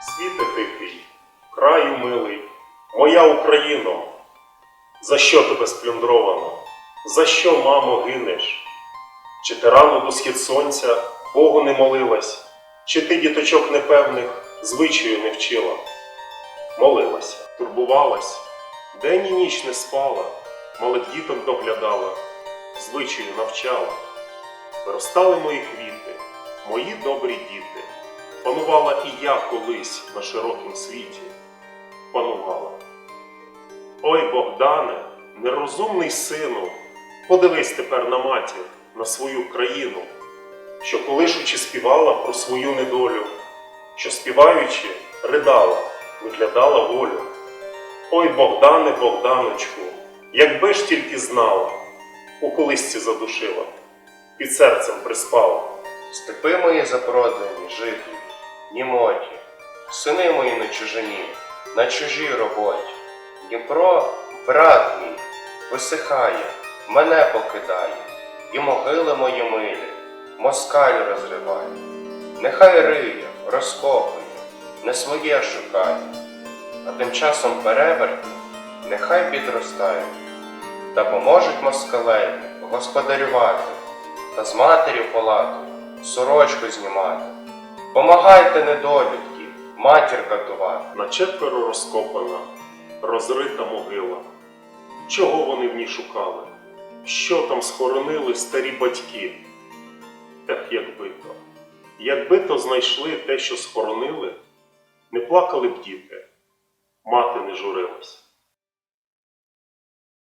Світе тихий, краю милий, моя Україно, за що тебе сплюндровано? За що, мамо, гинеш? Чи ти рано до схід сонця Богу не молилась, чи ти діточок непевних звичаю не вчила? Молилася, турбувалась, день і ніч не спала, малих діток доглядала, звичаю навчала. Виростали мої квіти, мої добрі діти. Панувала і я колись на широкім світі. Панувала. Ой, Богдане, нерозумний сину, подивись тепер на матір, на свою країну, що колишучи співала про свою недолю, що співаючи, ридала, виглядала волю. Ой, Богдане, Богданочку, якби ж тільки знала, у колисці задушила, під серцем приспала. Степи мої запродані, житлі, німоті, сини мої на чужині, на чужій роботі. Дніпро, брат мій, висихає, мене покидає, і могили мої милі, москаль розриває. Нехай риє, розкопує, не своє шукає, а тим часом переверти, нехай підростають, та поможуть москалеві господарювати, та з матері в палату сорочку знімати. Помагайте недолюдки, матір катувати. На четверо розкопана, розрита могила. Чого вони в ній шукали? Що там схоронили старі батьки? Ех, якби то, якби то знайшли те, що схоронили, не плакали б діти, мати не журилась.